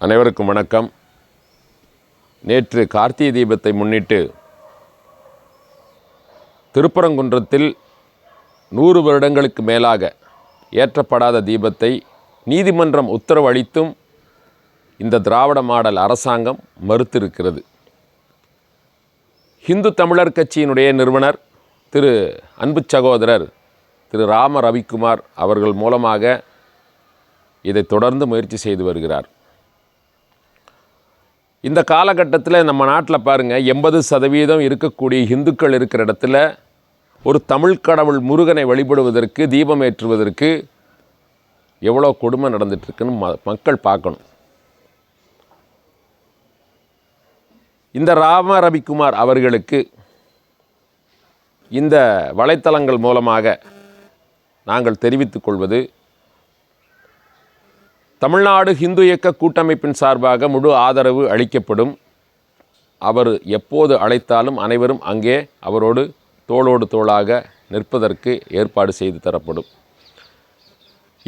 அனைவருக்கும் வணக்கம். நேற்று கார்த்திகை தீபத்தை முன்னிட்டு திருப்பரங்குன்றத்தில் நூறு வருடங்களுக்கு மேலாக ஏற்றப்படாத தீபத்தை நீதிமன்றம் உத்தரவு அளித்தும் இந்த திராவிட மாடல் அரசாங்கம் மறுத்திருக்கிறது. ஹிந்து தமிழர் கட்சியினுடைய நிறுவனர் திரு அன்பு சகோதரர் திரு ராம ரவிக்குமார் அவர்கள் மூலமாக இதை தொடர்ந்து முயற்சி செய்து வருகிறார். இந்த காலகட்டத்தில் நம்ம நாட்டில் பாருங்கள் எண்பது சதவீதம் இருக்கக்கூடிய இந்துக்கள் இருக்கிற இடத்துல ஒரு தமிழ் கடவுள் முருகனை வழிபடுவதற்கு தீபம் ஏற்றுவதற்கு எவ்வளோ கொடுமை நடந்துட்டுருக்குன்னு ம மக்கள் பார்க்கணும். இந்த ராம ரவிக்குமார் அவர்களுக்கு இந்த வலைத்தளங்கள் மூலமாக நாங்கள் தெரிவித்துக் கொள்வது தமிழ்நாடு ஹிந்து இயக்க கூட்டமைப்பின் சார்பாக முழு ஆதரவு அளிக்கப்படும். அவர் எப்போது அழைத்தாலும் அனைவரும் அங்கே அவரோடு தோளோடு தோளாக நிற்பதற்கு ஏற்பாடு செய்து தரப்படும்.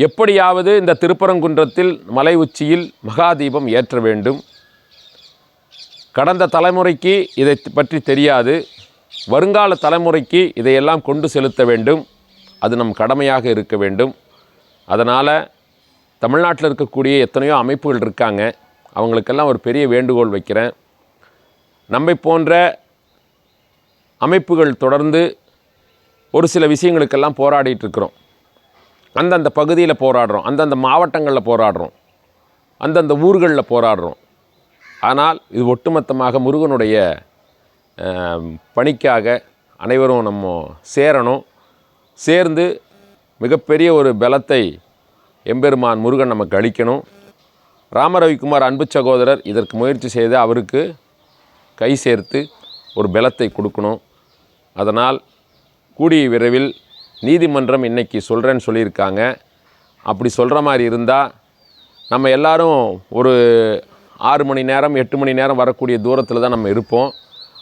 எப்படியாவது இந்த திருப்பரங்குன்றத்தில் மலை உச்சியில் மகாதீபம் ஏற்ற வேண்டும். கடந்த தலைமுறைக்கு இதை பற்றி தெரியாது. வருங்கால தலைமுறைக்கு இதையெல்லாம் கொண்டு செலுத்த வேண்டும். அது நம் கடமையாக இருக்க வேண்டும். அதனால் தமிழ்நாட்டில் இருக்கக்கூடிய எத்தனையோ அமைப்புகள் இருக்காங்க. அவங்களுக்கெல்லாம் ஒரு பெரிய வேண்டுகோள் வைக்கிறேன். நம்மை போன்ற அமைப்புகள் தொடர்ந்து ஒரு சில விஷயங்களுக்கெல்லாம் போராடிட்டு இருக்கிறோம். அந்தந்த பகுதியில் போராடுறோம். அந்தந்த மாவட்டங்களில் போராடுறோம். அந்தந்த ஊர்களில் போராடுறோம். ஆனால் இது ஒட்டுமொத்தமாக முருகனுடைய பணிக்காக அனைவரும் நம்ம சேரணும். சேர்ந்து மிகப்பெரிய ஒரு பலத்தை எம்பெருமான் முருகன் நமக்கு அளிக்கணும். ராமரவிக்குமார் அன்பு சகோதரர் இதற்கு முயற்சி செய்து அவருக்கு கை சேர்த்து ஒரு பலத்தை கொடுக்கணும். அதனால் கூடிய விரைவில் நீதிமன்றம் இன்றைக்கி சொல்கிறேன்னு சொல்லியிருக்காங்க. அப்படி சொல்கிற மாதிரி இருந்தால் நம்ம எல்லோரும் ஒரு ஆறு மணி நேரம் எட்டு மணி நேரம் வரக்கூடிய தூரத்தில் தான் நம்ம இருப்போம்.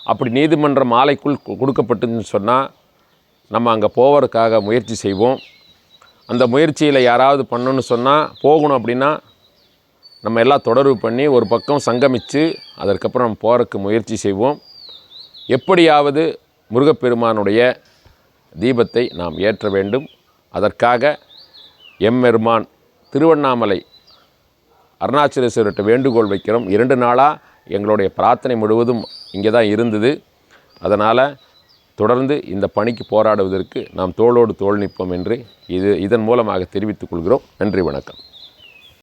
அப்படி நீதிமன்றம் மாலைக்குள் கு- கொடுக்கப்பட்டுன்னு சொன்னால் நம்ம அங்கே போவதற்காக முயற்சி செய்வோம். அந்த முயற்சியில் யாராவது பண்ணணும்னு சொன்னால் போகணும் அப்படின்னா நம்ம எல்லாம் தொடர்பு பண்ணி ஒரு பக்கம் சங்கமித்து அதற்கப்புறம் நம்ம போகிறதுக்கு முயற்சி செய்வோம். எப்படியாவது முருகப்பெருமானுடைய தீபத்தை நாம் ஏற்ற வேண்டும். அதற்காக எம்மெருமான் திருவண்ணாமலை அருணாச்சலேஸ்வரர்கிட்ட வேண்டுகோள் வைக்கிறோம். இரண்டு நாளாக எங்களுடைய பிரார்த்தனை முழுவதும் இங்கே தான் இருந்தது. அதனால் தொடர்ந்து இந்த பணிக்கு போராடுவதற்கு நாம் தோளோடு தோல் நிற்போம் என்று இது இதன் மூலமாக தெரிவித்துக் கொள்கிறோம். நன்றி வணக்கம்.